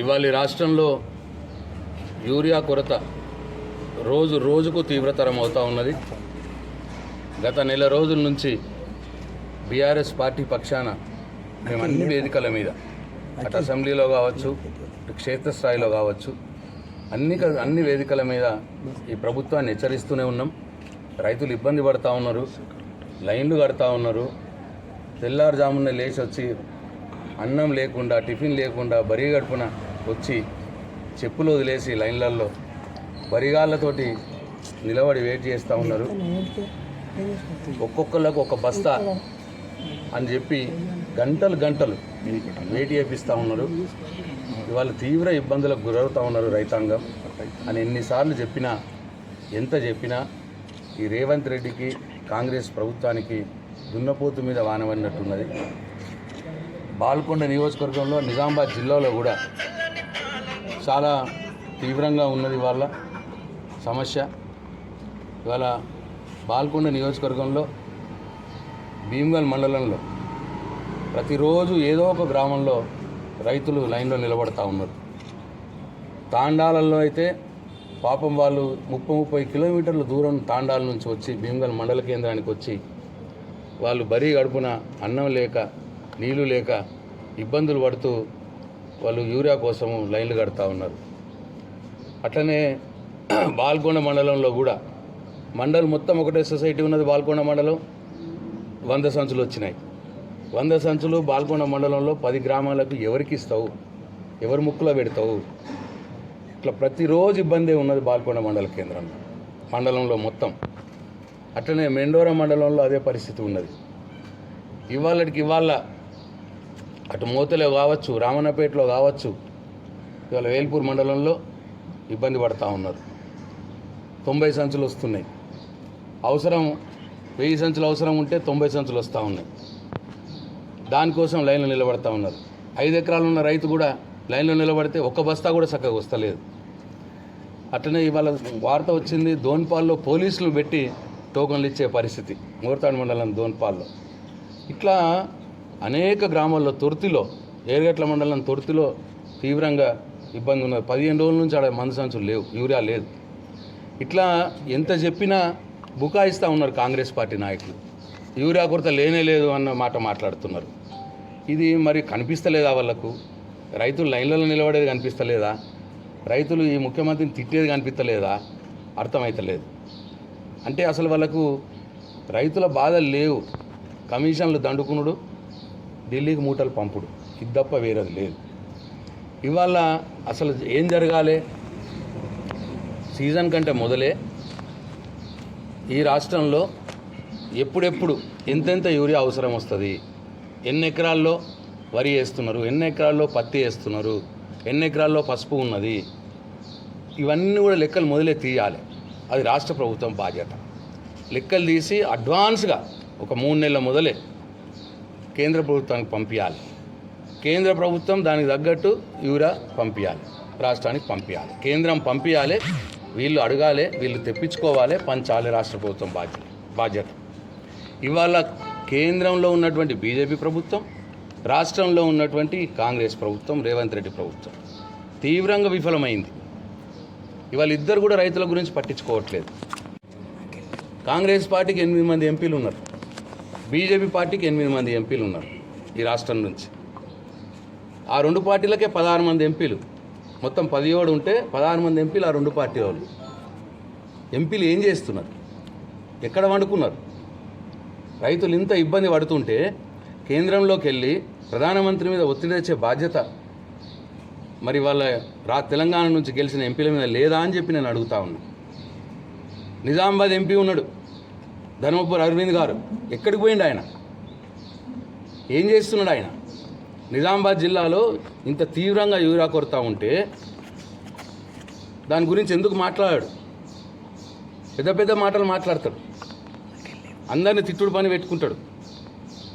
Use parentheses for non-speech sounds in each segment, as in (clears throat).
ఇవాళ రాష్ట్రంలో యూరియా కొరత రోజు రోజుకు తీవ్రతరం అవుతూ ఉన్నది. గత నెల రోజుల నుంచి బీఆర్ఎస్ పార్టీ పక్షాన మేము అన్ని వేదికల మీద అటు అసెంబ్లీలో కావచ్చు క్షేత్రస్థాయిలో కావచ్చు అన్ని అన్ని వేదికల మీద ఈ ప్రభుత్వాన్ని హెచ్చరిస్తూనే ఉన్నాం. రైతులు ఇబ్బంది పడతా ఉన్నారు లైన్లు కడతా ఉన్నారు. తెల్లారుజామున లేచి వచ్చి అన్నం లేకుండా టిఫిన్ లేకుండా బరీ గడుపున వచ్చి చెప్పులు వదిలేసి లైన్లలో బరిగాళ్ళతోటి నిలబడి వెయిట్ చేస్తూ ఉన్నారు. ఒక్కొక్కళ్ళకు ఒక బస్తా అని చెప్పి గంటలు గంటలు వెయిట్ చేపిస్తూ ఉన్నారు. ఇవాళ తీవ్ర ఇబ్బందులకు గురవుతూ ఉన్నారు రైతాంగం. అని ఎన్నిసార్లు చెప్పినా ఎంత చెప్పినా ఈ రేవంత్ రెడ్డికి కాంగ్రెస్ ప్రభుత్వానికి దున్నపోతు మీద వానవన్నట్టున్నది బాల్కొండ నియోజకవర్గంలో నిజామాబాద్ జిల్లాలో కూడా చాలా తీవ్రంగా ఉన్నది వాళ్ళ సమస్య. ఇవాళ బాల్కొండ నియోజకవర్గంలో భీమ్గల్ మండలంలో ప్రతిరోజు ఏదో ఒక గ్రామంలో రైతులు లైన్లో నిలబడతా ఉన్నారు. తాండాలలో అయితే పాపం వాళ్ళు ముప్పై ముప్పై కిలోమీటర్ల దూరం తాండాల నుంచి వచ్చి భీమ్గల్ మండల కేంద్రానికి వచ్చి వాళ్ళు బరీ గడుపున అన్నం లేక నీళ్ళు లేక ఇబ్బందులు పడుతూ వాళ్ళు యూరియా కోసము లైన్లు కడతా ఉన్నారు. అట్లనే (clears throat) బాల్కొండ మండలంలో కూడా మండలం మొత్తం ఒకటే సొసైటీ ఉన్నది బాల్కొండ మండలం. వంద సంచులు వచ్చినాయి. వంద సంచులు బాల్కొండ మండలంలో పది గ్రామాలకు ఎవరికి ఇస్తావు? ఎవరు ముక్కులో పెడతావు? ఇట్లా ప్రతిరోజు ఇబ్బంది ఉన్నది బాల్కొండ మండల కేంద్రంలో మండలంలో మొత్తం. అట్లనే మెండోరా మండలంలో అదే పరిస్థితి ఉన్నది. ఇవాళకి ఇవాళ అటు మోతలో కావచ్చు రామన్నపేటలో కావచ్చు ఇవాళ వేల్పూర్ మండలంలో ఇబ్బంది పడతా ఉన్నారు. తొంభై సంచులు వస్తున్నాయి. అవసరం వెయ్యి సంచులు అవసరం ఉంటే తొంభై సంచులు వస్తూ ఉన్నాయి. దానికోసం లైన్లో నిలబడతా ఉన్నారు. ఐదు ఎకరాలు ఉన్న రైతు కూడా లైన్లో నిలబడితే ఒక్క బస్తా కూడా చక్కగా వస్తలేదు. అట్లనే ఇవాళ వార్త వచ్చింది దోన్పాల్లో పోలీసులు పెట్టి టోకన్లు ఇచ్చే పరిస్థితి. మూర్తాడు మండలం దోన్పాల్లో. ఇట్లా అనేక గ్రామాల్లో తొర్తిలో ఏరుగట్ల మండలం తొర్తిలో తీవ్రంగా ఇబ్బంది ఉన్నది. పదిహేను రోజుల నుంచి ఆడ మందు సంచులు లేవు యూరియా లేదు. ఇట్లా ఎంత చెప్పినా బుకాయిస్తూ ఉన్నారు కాంగ్రెస్ పార్టీ నాయకులు. యూరియా కొరత లేనే లేదు అన్న మాట మాట్లాడుతున్నారు. ఇది మరి కనిపిస్తలేదా వాళ్ళకు? రైతులు లైన్లలో నిలబడేది కనిపిస్తలేదా? రైతులు ఈ ముఖ్యమంత్రిని తిట్టేది కనిపిస్తలేదా? అర్థమవుతలేదు అంటే అసలు వాళ్ళకు రైతుల బాధలు లేవు. కమిషన్లు దండుకునుడు ఢిల్లీకి మూటలు పంపుడు. ఇది తప్ప వేరేది లేదు. ఇవాళ అసలు ఏం జరగాలి? సీజన్ కంటే మొదలే. ఈ రాష్ట్రంలో ఎప్పుడెప్పుడు ఎంతెంత యూరియా అవసరం వస్తుంది? ఎన్ని ఎకరాల్లో వరి వేస్తున్నారు? ఎన్ని ఎకరాల్లో పత్తి వేస్తున్నారు? ఎన్ని ఎకరాల్లో పసుపు ఉన్నది? ఇవన్నీ కూడా లెక్కలు మొదలే తీయాలి. అది రాష్ట్ర ప్రభుత్వం బాధ్యత. లెక్కలు తీసి అడ్వాన్స్గా ఒక మూడు నెలల మొదలే కేంద్ర ప్రభుత్వానికి పంపించాలి కేంద్ర ప్రభుత్వం దానికి తగ్గట్టు యూరియా పంపించాలి రాష్ట్రానికి పంపించాలి కేంద్రం పంపించాలి వీళ్ళు అడగాలి వీళ్ళు తెప్పించుకోవాలి పంచాలి రాష్ట్ర ప్రభుత్వం బాధ్యత బాధ్యత. ఇవాళ కేంద్రంలో ఉన్నటువంటి బీజేపీ ప్రభుత్వం రాష్ట్రంలో ఉన్నటువంటి కాంగ్రెస్ ప్రభుత్వం రేవంత్ రెడ్డి ప్రభుత్వం తీవ్రంగా విఫలమైంది. ఇవాళ ఇద్దరు కూడా రైతుల గురించి పట్టించుకోవట్లేదు. కాంగ్రెస్ పార్టీకి ఎనిమిది మంది ఎంపీలు ఉన్నారు. బీజేపీ పార్టీకి ఎనిమిది మంది ఎంపీలు ఉన్నారు ఈ రాష్ట్రం నుంచి. ఆ రెండు పార్టీలకే పదహారు మంది ఎంపీలు. మొత్తం పదిహేడు ఉంటే పదహారు మంది ఎంపీలు ఆ రెండు పార్టీ వాళ్ళు. ఎంపీలు ఏం చేస్తున్నారు? ఎక్కడ వండుకున్నారు? రైతులు ఇంత ఇబ్బంది పడుతుంటే కేంద్రంలోకి వెళ్ళి ప్రధానమంత్రి మీద ఒత్తిడి తెచ్చే బాధ్యత మరి వాళ్ళ రా తెలంగాణ నుంచి గెలిచిన ఎంపీల మీద లేదా అని చెప్పి నేను అడుగుతా ఉన్నా. నిజామాబాద్ ఎంపీ ఉన్నాడు ధర్మపూర్ అరవింద్ గారు. ఎక్కడికి పోయిండు ఆయన? ఏం చేస్తున్నాడు ఆయన? నిజామాబాద్ జిల్లాలో ఇంత తీవ్రంగా యూరియా కొరత ఉంటే దాని గురించి ఎందుకు మాట్లాడాడు? పెద్ద పెద్ద మాటలు మాట్లాడతాడు. అందరిని తిట్టుడు పని పెట్టుకుంటాడు.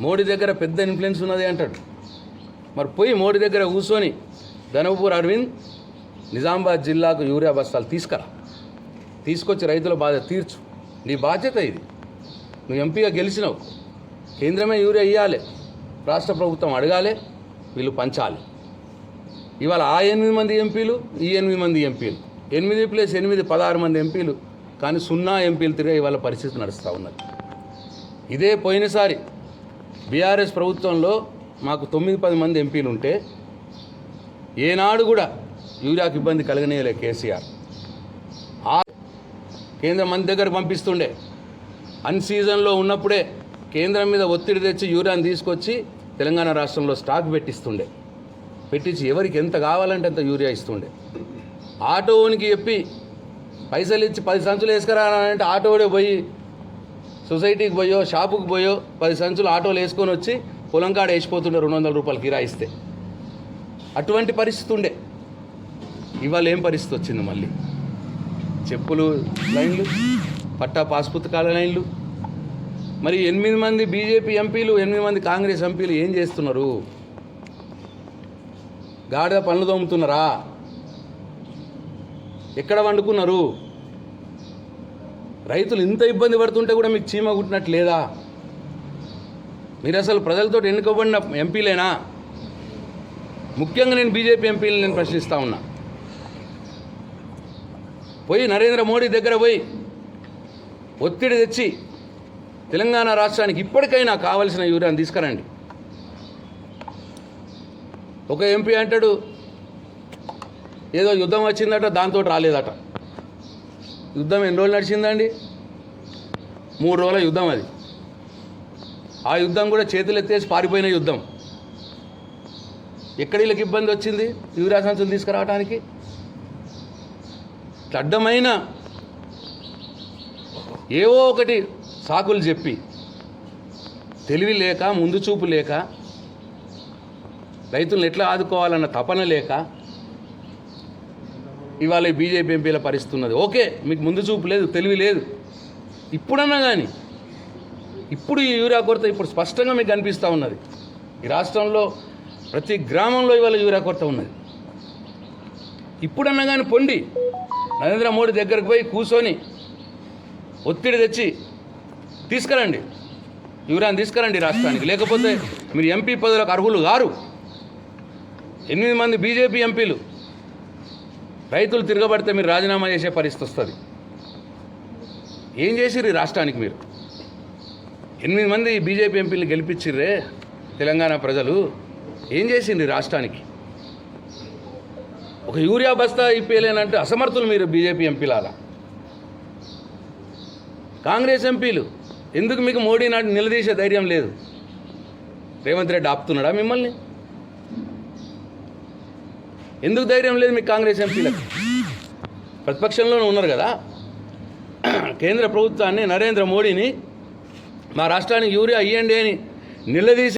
మోడీ దగ్గర పెద్ద ఇన్ఫ్లుయెన్స్ ఉన్నది అంటాడు. మరి పోయి మోడీ దగ్గర కూర్చొని ధనవపూర్ అరవింద్ నిజామాబాద్ జిల్లాకు యూరియా బస్తాలు తీసుకురా. తీసుకొచ్చి రైతుల బాధ తీర్చు. నీ బాధ్యత ఇది. నువ్వు ఎంపీగా గెలిచినావు. కేంద్రమే యూరియా ఇవ్వాలి రాష్ట్ర ప్రభుత్వం అడగాలి వీళ్ళు పంచాలి. ఇవాళ ఆ ఎనిమిది మంది ఎంపీలు ఈ ఎనిమిది మంది ఎంపీలు. ఎనిమిది ప్లస్ ఎనిమిది పదహారు మంది ఎంపీలు. కానీ సున్నా ఎంపీలు తిరిగే ఇవాళ పరిస్థితి నడుస్తూ ఉన్నది. ఇదే పోయినసారి బీఆర్ఎస్ ప్రభుత్వంలో మాకు తొమ్మిది పది మంది ఎంపీలు ఉంటే ఏనాడు కూడా యూరియాకు ఇబ్బంది కలగనీయలే కేసీఆర్. ఆ కేంద్రం మన దగ్గర పంపిస్తుండే. అన్ సీజన్లో ఉన్నప్పుడే కేంద్రం మీద ఒత్తిడి తెచ్చి యూరియాని తీసుకొచ్చి తెలంగాణ రాష్ట్రంలో స్టాక్ పెట్టిస్తుండే. పెట్టించి ఎవరికి ఎంత కావాలంటే అంత యూరియా ఇస్తుండే. ఆటోనికి చెప్పి పైసలు ఇచ్చి పది సంచులు వేసుకురానంటే ఆటోడే పోయి సొసైటీకి పోయో షాపుకి పోయో పది సంచులు ఆటోలు వేసుకొని వచ్చి పొలం కాడ వేసిపోతుండే రెండు వందల రూపాయలు కిరాయిస్తే అటువంటి పరిస్థితి ఉండే. ఇవాళ ఏం పరిస్థితి వచ్చింది మళ్ళీ? చెప్పులు లైన్లు పట్టా పాస్ పుస్తకాల లైన్లు. మరి ఎనిమిది మంది బీజేపీ ఎంపీలు ఎనిమిది మంది కాంగ్రెస్ ఎంపీలు ఏం చేస్తున్నారు? గాడిద పనులు తోముతున్నారా? ఎక్కడ వండుకున్నారు? రైతులు ఇంత ఇబ్బంది పడుతుంటే కూడా మీకు చీమ కుట్టినట్టు లేదా? మీరు అసలు ప్రజలతో ఎన్నుకోబడిన ఎంపీలేనా? ముఖ్యంగా నేను బీజేపీ ఎంపీలను నేను ప్రశ్నిస్తా ఉన్నా. పోయి నరేంద్ర మోడీ దగ్గర పోయి ఒత్తిడి తెచ్చి తెలంగాణ రాష్ట్రానికి ఇప్పటికైనా కావలసిన యూరియాని తీసుకురండి. ఒక ఎంపీ అంటాడు ఏదో యుద్ధం వచ్చిందట దాంతో రాలేదట. యుద్ధం ఎన్ని రోజులు నడిచిందండి? మూడు రోజుల యుద్ధం అది. ఆ యుద్ధం కూడా చేతులు ఎత్తేసి పారిపోయిన యుద్ధం. ఎక్కడ వీళ్ళకి ఇబ్బంది వచ్చింది? యూరియా సంచులు తీసుకురావడానికి అడ్డమైన ఏవో ఒకటి సాకులు చెప్పి తెలివి లేక ముందు చూపు లేక రైతులను ఎట్లా ఆదుకోవాలన్న తపన లేక ఇవాళ ఈ బీజేపీ ఎంపీల పరిస్థితి ఉన్నది. ఓకే మీకు ముందు చూపు లేదు తెలివి లేదు. ఇప్పుడన్నా కానీ ఇప్పుడు ఈ యూరియా కొరత ఇప్పుడు స్పష్టంగా మీకు కనిపిస్తూ ఉన్నది. ఈ రాష్ట్రంలో ప్రతి గ్రామంలో ఇవాళ యూరియా కొరత ఉన్నది. ఇప్పుడన్నా కానీ పొండి. నరేంద్ర మోడీ దగ్గరకు పోయి కూర్చొని ఒత్తిడి తెచ్చి తీసుకురండి. యూరియాని తీసుకురండి రాష్ట్రానికి. లేకపోతే మీరు ఎంపీ పదవులకు అర్హులు గారు ఎనిమిది మంది బీజేపీ ఎంపీలు. రైతులు తిరగబడితే మీరు రాజీనామా చేసే పరిస్థితి వస్తుంది. ఏం చేసిర్రు ఈ రాష్ట్రానికి మీరు? ఎనిమిది మంది బీజేపీ ఎంపీలు గెలిపించిర్రే తెలంగాణ ప్రజలు. ఏం చేసింది రాష్ట్రానికి? ఒక యూరియా బస్తా ఇప్పలేనంటే అసమర్థులు మీరు బీజేపీ ఎంపీలారా? కాంగ్రెస్ ఎంపీలు ఎందుకు మీకు మోడీ నాటి నిలదీసే ధైర్యం లేదు? రేవంత్ రెడ్డి ఆపుతున్నాడా మిమ్మల్ని? ఎందుకు ధైర్యం లేదు మీకు కాంగ్రెస్ ఎంపీలకు? ప్రతిపక్షంలోనే ఉన్నారు కదా? కేంద్ర ప్రభుత్వాన్ని నరేంద్ర మోడీని మా రాష్ట్రానికి యూరియా ఇవ్వండి అని నిలదీసి